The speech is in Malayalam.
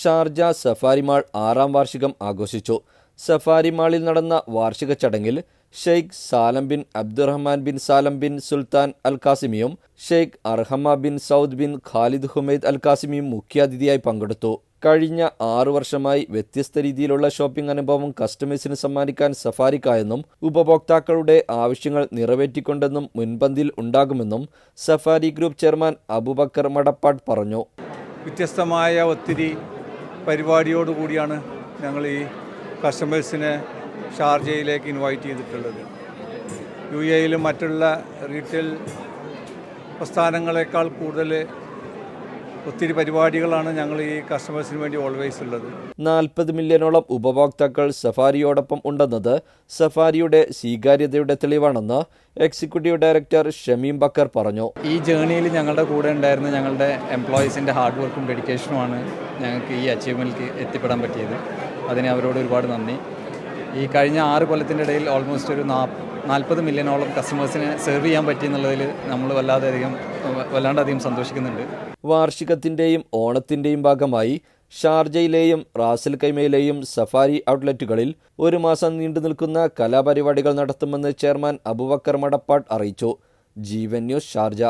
ഷാർജ സഫാരി മാൾ ആറാം വാർഷികം ആഘോഷിച്ചു. സഫാരി മാളിൽ നടന്ന വാർഷിക ചടങ്ങിൽ Sheikh Salem bin Abdulrahman bin Salem bin Sultan Al കാസിമിയും Sheikh Arhama bin Saud bin Khalid Humaid Al കാസിമിയും മുഖ്യാതിഥിയായി പങ്കെടുത്തു. കഴിഞ്ഞ ആറു വർഷമായി വ്യത്യസ്ത രീതിയിലുള്ള ഷോപ്പിംഗ് അനുഭവം കസ്റ്റമേഴ്സിന് സമ്മാനിക്കാൻ സഫാരിക്കായെന്നും ഉപഭോക്താക്കളുടെ ആവശ്യങ്ങൾ നിറവേറ്റിക്കൊണ്ടെന്നും മുൻപന്തിയിൽ ഉണ്ടാകുമെന്നും Safari group chairman Abubacker Madappad പറഞ്ഞു. വ്യത്യസ്തമായ ഒത്തിരി പരിപാടിയോടുകൂടിയാണ് ഞങ്ങൾ ഈ കസ്റ്റമേഴ്സിനെ ഷാർജയിലേക്ക് ഇൻവൈറ്റ് ചെയ്തിട്ടുള്ളത്. യു എയിലും മറ്റുള്ള റീറ്റെയിൽ പ്രസ്ഥാനങ്ങളെക്കാൾ കൂടുതൽ ഒത്തിരി പരിപാടികളാണ് ഞങ്ങൾ ഈ കസ്റ്റമേഴ്സിന് വേണ്ടി ഓൾവേസ് ഉള്ളത്. നാൽപ്പത് മില്യണോളം ഉപഭോക്താക്കൾ സഫാരിയോടൊപ്പം ഉണ്ടെന്നത് സഫാരിയുടെ സ്വീകാര്യതയുടെ തെളിവാണെന്ന് എക്സിക്യൂട്ടീവ് ഡയറക്ടർ ഷമീം ബക്കർ പറഞ്ഞു. ഈ ജേണിയിൽ ഞങ്ങളുടെ കൂടെ ഉണ്ടായിരുന്ന ഞങ്ങളുടെ എംപ്ലോയീസിന്റെ ഹാർഡ് വർക്കും ഡെഡിക്കേഷനുമാണ് ഞങ്ങൾക്ക് ഈ അച്ചീവ്മെന്റിൽ എത്തിപ്പെടാൻ പറ്റിയത്. അതിന് അവരോട് ഒരുപാട് നന്ദി. ഈ കഴിഞ്ഞ ആറ് കൊല്ലത്തിന്റെ ഇടയിൽ ഓൾമോസ്റ്റ് ഒരു നാൽപ്പത് മില്യണോളം കസ്റ്റമേഴ്സിനെ സെർവ് ചെയ്യാൻ പറ്റിയെന്നുള്ളതിൽ നമ്മൾ വല്ലാതെ അധികം വല്ലാണ്ടധികം സന്തോഷിക്കുന്നുണ്ട്. വാർഷികത്തിന്റെയും ഓണത്തിന്റെയും ഭാഗമായി ഷാർജയിലെയും റാസൽ കൈമയിലെയും സഫാരി ഔട്ട്ലെറ്റുകളിൽ ഒരു മാസം നീണ്ടു നിൽക്കുന്ന കലാപരിപാടികൾ നടത്തുമെന്ന് ചെയർമാൻ അബുവക്കർ മടപ്പാട്ട് അറിയിച്ചു. Jeevan news Sharjah.